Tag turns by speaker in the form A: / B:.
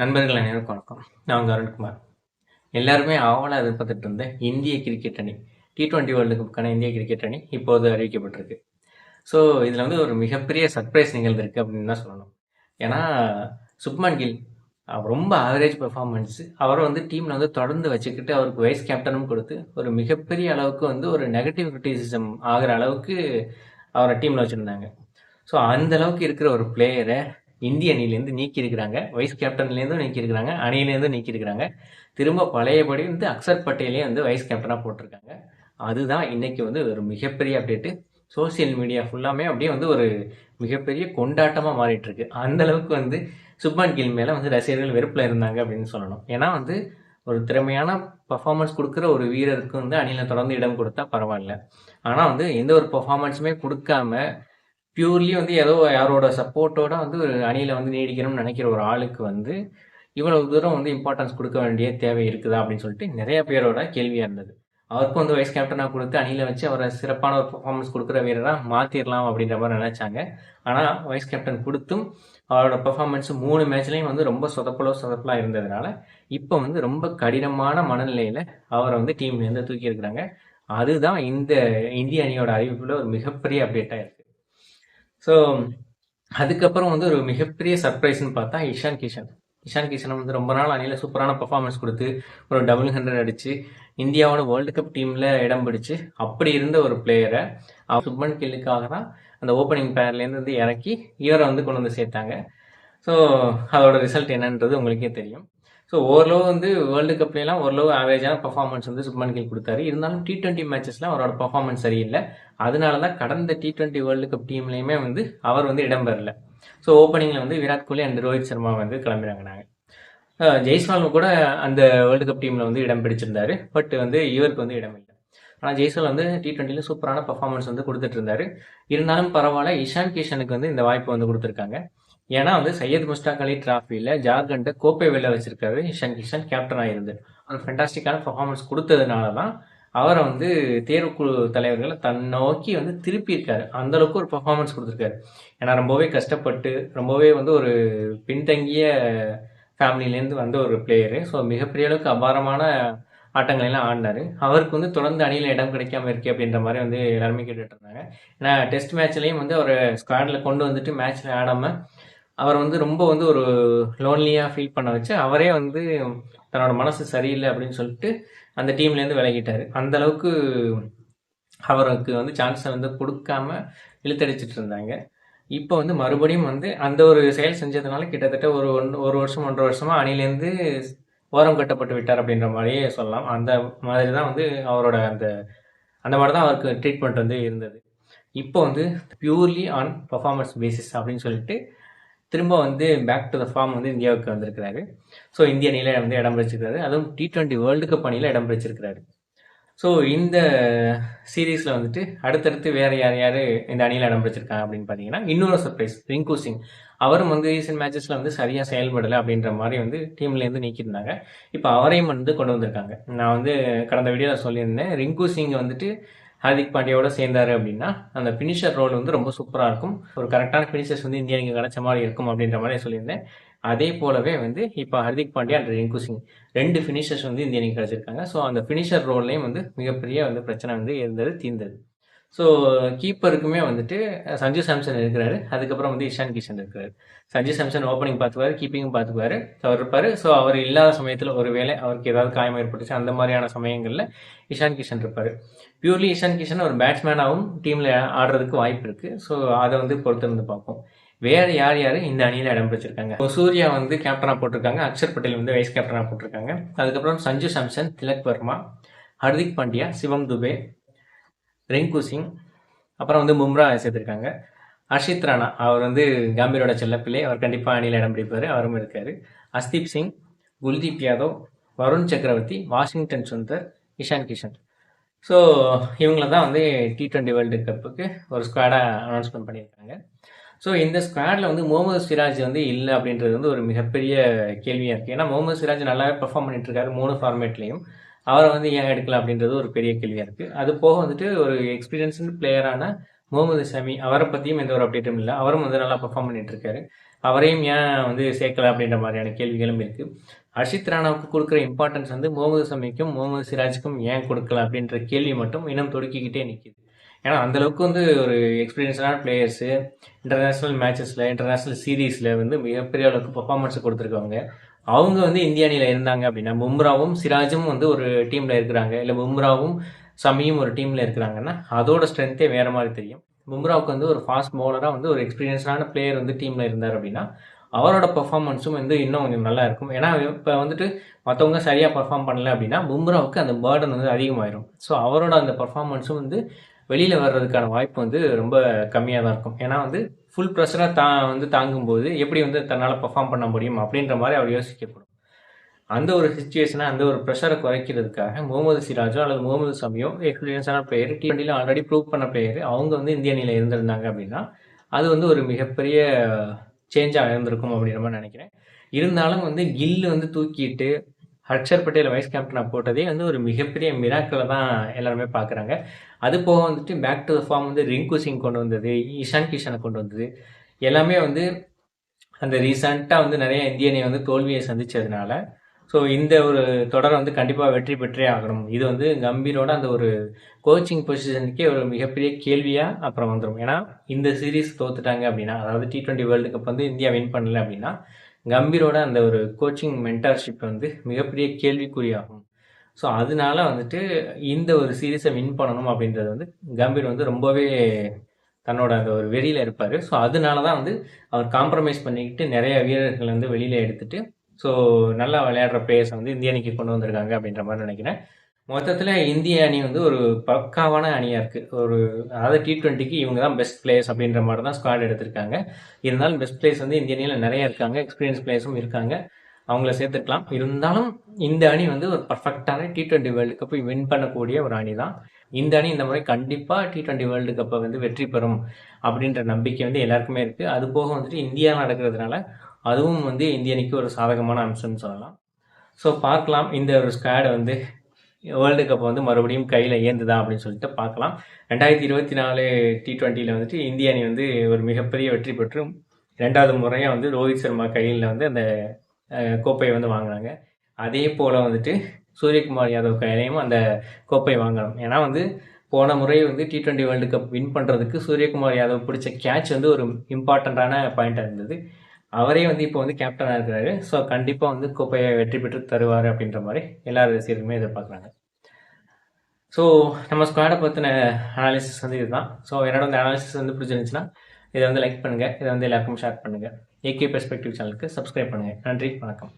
A: நண்பர்கள் அனைவருக்கும் வணக்கம். நான் அருண்குமார். எல்லாருமே ஆவலாக எதிர்பார்த்துட்டு இருந்த இந்திய கிரிக்கெட் அணி டி டுவெண்ட்டி வேர்ல்டு கப்புக்கான இந்திய கிரிக்கெட் அணி இப்போது அறிவிக்கப்பட்டிருக்கு. ஸோ இதில் வந்து ஒரு மிகப்பெரிய சர்ப்ரைஸ் நிகழ்ந்திருக்கு அப்படின்னு தான் சொல்லணும். ஏன்னா சுப்மான் கில் ரொம்ப ஆவரேஜ் பெர்ஃபார்மன்ஸ் அவரை வந்து டீமில் வந்து தொடர்ந்து வச்சுக்கிட்டு அவருக்கு வைஸ் கேப்டனும் கொடுத்து ஒரு மிகப்பெரிய அளவுக்கு வந்து ஒரு நெகட்டிவ் கிரிட்டிசிசம் ஆகிற அளவுக்கு அவரை டீமில் வச்சுருந்தாங்க. ஸோ அந்த அளவுக்கு இருக்கிற ஒரு பிளேயரை இந்திய அணிலேருந்து நீக்கியிருக்கிறாங்க. வைஸ் கேப்டன்லேருந்தும் நீக்கியிருக்கிறாங்க. அணியிலேருந்தும் நீக்கியிருக்கிறாங்க. திரும்ப பழையபடி வந்து அக்சர் பட்டேலே வந்து வைஸ் கேப்டனாக போட்டிருக்காங்க. அதுதான் இன்னைக்கு வந்து ஒரு மிகப்பெரிய அப்டேட்டு சோசியல் மீடியா ஃபுல்லாமே அப்படியே வந்து ஒரு மிகப்பெரிய கொண்டாட்டமாக மாறிட்டுருக்கு. அந்தளவுக்கு வந்து சுப்மான் கில் மேலே வந்து ரசிகர்கள் வெறுப்பில் இருந்தாங்க அப்படின்னு சொல்லணும். ஏன்னா வந்து ஒரு திறமையான பர்ஃபார்மன்ஸ் கொடுக்குற ஒரு வீரருக்கு வந்து அணியில் தொடர்ந்து இடம் கொடுத்தா பரவாயில்ல. ஆனால் வந்து எந்த ஒரு பர்ஃபார்மன்ஸுமே கொடுக்காம பியூர்லி வந்து ஏதோ யாரோட சப்போர்ட்டோட வந்து ஒரு அணியில் வந்து நீடிக்கணும்னு நினைக்கிற ஒரு ஆளுக்கு வந்து இவ்வளவு தூரம் வந்து இம்பார்ட்டன்ஸ் கொடுக்க வேண்டிய தேவை இருக்குதா அப்படின்னு சொல்லிட்டு நிறைய பேரோட கேள்வியாக இருந்தது. அவருக்கும் வந்து வைஸ் கேப்டனாக கொடுத்து அணியில் வச்சு அவரை சிறப்பான ஒரு பர்ஃபார்மன்ஸ் கொடுக்குற வீரராக மாற்றிடலாம் அப்படின்ற மாதிரி நினச்சாங்க. ஆனால் வைஸ் கேப்டன் கொடுத்தும் அவரோட பர்ஃபார்மன்ஸ் மூணு மேட்ச்லேயும் வந்து ரொம்ப சொதப்பலோ சொதப்பலாக இருந்ததுனால இப்போ வந்து ரொம்ப கடினமான மனநிலையில் அவரை வந்து டீம்லேருந்து தூக்கி இருக்கிறாங்க அதுதான் இந்த இந்திய அணியோட அறிவிப்பில் ஒரு மிகப்பெரிய அப்டேட்டாக இருக்குது ஸோ அதுக்கப்புறம் வந்து ஒரு மிகப்பெரிய சர்ப்ரைஸ்னு பார்த்தா இஷான் கிஷன். இஷான் கிஷன் வந்து ரொம்ப நாள் அணியில் சூப்பரான பர்ஃபார்மன்ஸ் கொடுத்து ஒரு டபுள் ஹண்ட்ரட் அடித்து இந்தியாவோட வேர்ல்டு கப் டீமில் இடம் பிடிச்சு அப்படி இருந்த ஒரு பிளேயரை அவர் சுப்மன் கில்லுக்காக தான் அந்த ஓப்பனிங் பேர்லேருந்து வந்து இறக்கி இவரை வந்து கொண்டு வந்து சேர்த்தாங்க. ஸோ அதோட ரிசல்ட் என்னன்றது உங்களுக்கே தெரியும். ஸோ ஓரளவு வந்து வேர்ல்டு கப்லாம் ஓரளவு ஆவரேஜான பர்ஃபார்மன்ஸ் வந்து சுப்மன் கில் கொடுத்தாரு. இருந்தாலும் டி டுவெண்ட்டி மேட்சஸ்லாம் அவரோட பர்ஃபார்மன்ஸ் சரியில்லை. அதனால தான் கடந்த டி டுவெண்ட்டி வேர்ல்டு கப் டீம்லேயுமே வந்து அவர் வந்து இடம்பெறல ஸோ ஓப்பனிங்கில் வந்து விராட் கோலி அண்ட் ரோஹித் சர்மா வந்து கிளம்பினாங்க ஜெய்ஸ்வாலும் கூட அந்த வேர்ல்டு கப் டீமில் வந்து இடம் பிடிச்சிருந்தாரு. பட் வந்து இவருக்கு வந்து இடம் இல்லை. ஆனால் ஜெய்ஸ்வால் வந்து டி ட்வெண்ட்டியில் சூப்பரான பர்ஃபார்மன்ஸ் வந்து கொடுத்துட்டு இருந்தாரு. இருந்தாலும் பரவாயில்ல. இஷான் கிஷனுக்கு வந்து இந்த வாய்ப்பு வந்து கொடுத்துருக்காங்க. ஏன்னா வந்து சையத் முஸ்டாக் அலி டிராஃபியில் ஜார்க்கண்டை கோப்பை வெளில வச்சிருக்காரு இஷான் கிஷன் கேப்டனாக இருந்து ஒரு ஃபென்டாஸ்டிக்கான பர்ஃபார்மன்ஸ் கொடுத்ததுனால தான் அவரை வந்து தேர்வுக்குழு தலைவர்களை தன் நோக்கி வந்து திருப்பி அந்தளவுக்கு அந்த அளவுக்கு ஒரு பர்ஃபார்மன்ஸ் கொடுத்துருக்காரு. ஏன்னா ரொம்பவே கஷ்டப்பட்டு ரொம்பவே வந்து ஒரு பின்தங்கிய ஃபேமிலியிலேருந்து வந்த ஒரு பிளேயரு ஸோ மிகப்பெரிய அளவுக்கு அபாரமான ஆட்டங்களெல்லாம் ஆடினார். அவருக்கு வந்து தொடர்ந்து அணியில் இடம் கிடைக்காம இருக்கு அப்படின்ற மாதிரி வந்து எல்லாருமே கேட்டுட்டு இருந்தாங்க. ஏன்னா டெஸ்ட் மேட்ச்லேயும் வந்து அவர் ஸ்குவாடில் கொண்டு வந்துட்டு மேட்ச்சில் ஆடாமல் அவர் வந்து ரொம்ப வந்து ஒரு லோன்லியாக ஃபீல் பண்ண வச்சு அவரே வந்து தன்னோட மனசு சரியில்லை அப்படின்னு சொல்லிட்டு அந்த டீம்லேருந்து விலகிட்டார். அந்த அளவுக்கு அவருக்கு வந்து சான்ஸை வந்து கொடுக்காம இழுத்தடிச்சிட்டு இருந்தாங்க. இப்போ வந்து மறுபடியும் வந்து அந்த ஒரு செயல் செஞ்சதுனால கிட்டத்தட்ட ஒரு ஒன் ஒரு வருஷம் ஒன்றரை வருஷமாக அணிலேருந்து ஓரம் கட்டப்பட்டு விட்டார் அப்படின்ற மாதிரியே சொல்லலாம். அந்த மாதிரி தான் வந்து அவரோட அந்த அந்த மாதிரி தான் அவருக்கு ட்ரீட்மெண்ட் வந்து இருந்தது. இப்போ வந்து பியூர்லி ஆன் பர்ஃபார்மன்ஸ் பேசிஸ் அப்படின்னு சொல்லிட்டு திரும்ப வந்து பேக் டு த ஃபார்ம் வந்து இந்தியாவுக்கு வந்திருக்கிறாரு. ஸோ இந்திய அணியில் வந்து இடம் பிடிச்சிருக்காரு அதுவும் டி டுவெண்ட்டி வேர்ல்டு கப் அணியில் இடம் பிடிச்சிருக்கிறாரு. ஸோ இந்த சீரீஸில் வந்துட்டு அடுத்தடுத்து வேறு யார் யார் இந்த அணியில் இடம் பிடிச்சிருக்காங்க அப்படின்னு பார்த்தீங்கன்னா இன்னொரு சர்ப்ரைஸ் ரிங்கு சிங் அவரும் வந்து ரீசெண்ட் மேட்சஸில் வந்து சரியாக செயல்படலை அப்படின்ற மாதிரி வந்து டீம்லேருந்து நீக்கியிருந்தாங்க. இப்போ அவரையும் வந்து கொண்டு வந்திருக்காங்க. நான் வந்து கடந்த வீடியோவில் சொல்லியிருந்தேன் ரிங்கு சிங் வந்துட்டு ஹார்திக் பாண்டியாவோட சேர்ந்தாரு அப்படின்னா அந்த ஃபினிஷர் ரோல் வந்து ரொம்ப சூப்பராக இருக்கும். ஒரு கரெக்டான ஃபினிஷர்ஸ் வந்து இந்தியா இங்கே கிடைச்ச மாதிரி இருக்கும் அப்படின்ற மாதிரி சொல்லியிருந்தேன். அதே போலவே வந்து இப்போ ஹர்திக் பாண்டியா அண்ட் ரிங்கு சிங் ரெண்டு ஃபினிஷர்ஸ் வந்து இந்தியா கிடச்சிருக்காங்க கிடைச்சிருக்காங்க. ஸோ அந்த ஃபினிஷர் ரோல்லையும் வந்து மிகப்பெரிய வந்து பிரச்சனை வந்து இருந்தது தீர்ந்தது. ஸோ கீப்பருக்குமே வந்துட்டு சஞ்சு சாம்சன் இருக்கிறாரு. அதுக்கப்புறம் வந்து இஷான் கிஷன் இருக்கிறாரு. சஞ்சு சாம்சன் ஓப்பனிங் பார்த்துக்குவாரு கீப்பிங்கும் பார்த்துக்குவாரு. அவர் இருப்பார். ஸோ அவர் இல்லாத சமயத்தில் ஒரு வேளை அவருக்கு ஏதாவது காயம் ஏற்பட்டுச்சு அந்த மாதிரியான சமயங்களில் இஷான் கிஷன் இருப்பார். பியூர்லி இஷான் கிஷன் ஒரு பேட்ஸ்மேனாகவும் டீமில் ஆடுறதுக்கு வாய்ப்பு இருக்குது ஸோ அதை வந்து பொறுத்திருந்து பார்ப்போம். வேறு யார் யார் இந்த அணியில் இடம் பிடிச்சிருக்காங்க? சூர்யா வந்து கேப்டனாக போட்டிருக்காங்க. அக்ஷர் பட்டேல் வந்து வைஸ் கேப்டனாக போட்டிருக்காங்க. அதுக்கப்புறம் சஞ்சு சாம்சன் திலக் வர்மா ஹர்திக் பாண்டியா சிவம் துபே ரிங்கு சிங் அப்புறம் வந்து மும்ரா சேர்த்துருக்காங்க. அர்ஷித் ராணா அவர் வந்து காம்பீரோட செல்லப்பிள்ளை. அவர் கண்டிப்பாக அணியில் இடம் பிடிப்பார். அவரும் இருக்கார். அஸ்தீப் சிங் குல்தீப் யாதவ் வருண் சக்கரவர்த்தி வாஷிங்டன் சுந்தர் இஷான் கிஷன். ஸோ இவங்கள தான் வந்து டி ட்வெண்ட்டி வேர்ல்டு கப்புக்கு ஒரு ஸ்குவாடாக அனௌன்ஸ்மெண்ட் பண்ணியிருக்காங்க. ஸோ இந்த ஸ்குவாடில் வந்து முகமது சிராஜ் வந்து இல்லை அப்படின்றது வந்து ஒரு மிகப்பெரிய கேள்வியாக இருக்குது ஏன்னா முகமது சிராஜ் நல்லாவே பெர்ஃபார்ம் பண்ணிட்டு இருக்காரு மூணு ஃபார்மேட்லேயும் அவரை வந்து ஏன் எடுக்கல அப்படின்றது ஒரு பெரிய கேள்வியாக இருக்குது அது போக வந்துட்டு ஒரு எக்ஸ்பீரியன்ஸ்டு பிளேயரான முகமது ஷமி அவரை பற்றியும் எந்த ஒரு அப்டேட்டும் இல்லை. அவரும் வந்து நல்லா பர்ஃபார்ம் பண்ணிட்டு இருக்காரு. அவரையும் ஏன் வந்து சேர்க்கல அப்படின்ற மாதிரியான கேள்விகளும் இருக்குது அர்ஷித் ராணாவுக்கு கொடுக்குற இம்பார்ட்டன்ஸ் வந்து முகமது சமிக்கும் முகமது சிராஜுக்கும் ஏன் கொடுக்கல அப்படின்ற கேள்வி மட்டும் இன்னும் தொடுக்கிக்கிட்டே நிற்கிது ஏன்னா அந்தளவுக்கு வந்து ஒரு எக்ஸ்பீரியன்ஸான பிளேயர்ஸு இன்டர்நேஷ்னல் மேட்சஸில் இன்டர்நேஷ்னல் சீரீஸில் வந்து மிகப்பெரிய அளவுக்கு பர்ஃபார்மன்ஸ் கொடுத்துருக்காங்க அவங்க வந்து இந்திய அணியில் இருந்தாங்க அப்படின்னா பும்ராவும் சிராஜும் வந்து ஒரு டீமில் இருக்கிறாங்க. இல்லை பும்ராவும் சமியும் ஒரு டீமில் இருக்கிறாங்கன்னா அதோட ஸ்ட்ரென்த்தே வேறு மாதிரி தெரியும். பும்ராவுக்கு வந்து ஒரு ஃபாஸ்ட் பவுலராக வந்து ஒரு எக்ஸ்பீரியன்ஸான பிளேயர் வந்து டீமில் இருந்தார் அப்படின்னா அவரோட பர்ஃபார்மன்ஸும் வந்து இன்னும் கொஞ்சம் நல்லா இருக்கும். ஏன்னா இப்போ வந்துட்டு மற்றவங்க சரியாக பர்ஃபார்ம் பண்ணல அப்படின்னா பும்ராவுக்கு அந்த பேர்டன் வந்து அதிகமாயிடும் ஸோ அவரோட அந்த பர்ஃபார்மன்ஸும் வந்து வெளியில் வர்றதுக்கான வாய்ப்பு வந்து ரொம்ப கம்மியாக தான் இருக்கும். ஏன்னா வந்து ஃபுல் ப்ரெஷரை தா வந்து தாங்கும்போது எப்படி வந்து தன்னால் பர்ஃபார்ம் பண்ண முடியும் அப்படின்ற மாதிரி அவர் யோசிக்கப்படும். அந்த ஒரு சுச்சுவேஷனை அந்த ஒரு ப்ரெஷரை குறைக்கிறதுக்காக முகமது சிராஜோ அல்லது முகமது சமியோ எக்ஸ்பீரியன்ஸான பிளேயர் டி டுவெண்ட்டியில் ஆல்ரெடி ப்ரூவ் பண்ண பிளேயர் அவங்க வந்து இந்திய அணியில் இருந்திருந்தாங்க அப்படின்னா அது வந்து ஒரு மிகப்பெரிய சேஞ்சாக இருந்திருக்கும் அப்படின்ற மாதிரி நினைக்கிறேன். இருந்தாலும் வந்து கில்லு வந்து தூக்கிட்டு ஹர்ஷர் பட்டேல் வைஸ் கேப்டனாக போட்டதே வந்து ஒரு மிகப்பெரிய மிராக்கில் தான் எல்லாருமே பார்க்குறாங்க. அது போக வந்துட்டு பேக் டு த ஃபார்ம் வந்து ரிங்கு சிங் கொண்டு வந்தது இஷான் கிஷனை கொண்டு வந்தது. எல்லாமே வந்து அந்த ரீசண்டாக வந்து நிறைய இந்திய அணி வந்து தோல்வியை சந்தித்ததுனால ஸோ இந்த ஒரு தொடர் வந்து கண்டிப்பாக வெற்றி பெற்றே ஆகணும். இது வந்து கம்பீரோட அந்த ஒரு கோச்சிங் பொசிஷனுக்கே ஒரு மிகப்பெரிய கேள்வியாக அப்புறம் வந்துடும் ஏன்னா இந்த சீரீஸ் தோத்துட்டாங்க அப்படின்னா அதாவது டி ட்வெண்ட்டி வேர்ல்டு கப் வந்து இந்தியா வின் பண்ணல அப்படின்னா கம்பீரோட அந்த ஒரு கோச்சிங் மென்டார்ஷிப் வந்து மிகப்பெரிய கேள்விக்குறியாகும். ஸோ அதனால வந்துட்டு இந்த ஒரு சீரீஸை வின் பண்ணணும் அப்படின்றது வந்து கம்பீர் வந்து ரொம்பவே தன்னோட அந்த ஒரு வெளியில் இருப்பார். ஸோ அதனால தான் வந்து அவர் காம்ப்ரமைஸ் பண்ணிக்கிட்டு நிறைய வீரர்கள் வந்து வெளியில் எடுத்துகிட்டு ஸோ நல்லா விளையாடுற பிளேயர்ஸை வந்து இந்திய அணிக்கு கொண்டு வந்திருக்காங்க அப்படின்ற மாதிரி நினைக்கிறேன். மொத்தத்தில் இந்திய அணி வந்து ஒரு பக்காவான அணியாக இருக்குது ஒரு அதாவது டி ட்வெண்ட்டிக்கு இவங்க தான் பெஸ்ட் பிளேயர்ஸ் அப்படின்ற மாதிரி தான் ஸ்குவாட் எடுத்திருக்காங்க. இருந்தாலும் பெஸ்ட் பிளேயர்ஸ் வந்து இந்திய அணியில் நிறைய இருக்காங்க எக்ஸ்பீரியன்ஸ் பிளேயர்ஸும் இருக்காங்க. அவங்கள சேர்த்துக்கலாம். இருந்தாலும் இந்த அணி வந்து ஒரு பர்ஃபெக்டான டி ட்வெண்ட்டி வேர்ல்டு கப்பை வின் பண்ணக்கூடிய ஒரு அணி தான். இந்த அணி இந்த முறை கண்டிப்பாக டி ட்வெண்ட்டி வேர்ல்டு கப்பை வந்து வெற்றி பெறும் அப்படின்ற நம்பிக்கை வந்து எல்லாருக்குமே இருக்குது அது போக வந்துட்டு இந்தியா நடக்கிறதுனால அதுவும் வந்து இந்திய அணிக்கு ஒரு சாதகமான அம்சம்னு சொல்லலாம். ஸோ பார்க்கலாம். இந்த ஒரு ஸ்குவாடை வந்து வேர்ல்டு கப் வந்து மறுபடியும் கையில் ஏந்துதா அப்படின்னு சொல்லிட்டு பார்க்கலாம். ரெண்டாயிரத்தி இருபத்தி நாலு டி ட்வெண்ட்டியில் வந்துட்டு இந்திய அணி வந்து ஒரு மிகப்பெரிய வெற்றி பெற்று ரெண்டாவது முறையாக வந்து ரோஹித் சர்மா கையில் வந்து அந்த கோப்பையை வந்து வாங்கினாங்க அதே போல் வந்துட்டு சூரியகுமார் யாதவ் கையிலையும் அந்த கோப்பை வாங்கணும். ஏன்னா வந்து போன முறை வந்து T twenty world cup win பண்ணுறதுக்கு சூரியகுமார் யாதவ் பிடிச்ச கேட்ச் வந்து ஒரு இம்பார்ட்டண்ட்டான பாயிண்டாக இருந்தது. அவரே வந்து இப்போ வந்து கேப்டனாக இருக்கிறாரு. ஸோ கண்டிப்பாக வந்து கோப்பையை வெற்றி பெற்று தருவார் அப்படின்ற மாதிரி எல்லா ரசிகருமே எதிர்பார்க்குறாங்க. ஸோ நம்ம ஸ்குவாடை பற்றின அனாலிசிஸ் வந்து இதுதான். ஸோ என்னோட அந்த அனாலிசிஸ் வந்து பிடிச்சிருந்துச்சுன்னா இதை வந்து லைக் பண்ணுங்கள் இதை வந்து எல்லாருக்கும் ஷேர் பண்ணுங்கள் ஏகே பெர்ஸ்பெக்டிவ் சேனலுக்கு சப்ஸ்கிரைப் பண்ணுங்கள் நன்றி. வணக்கம்.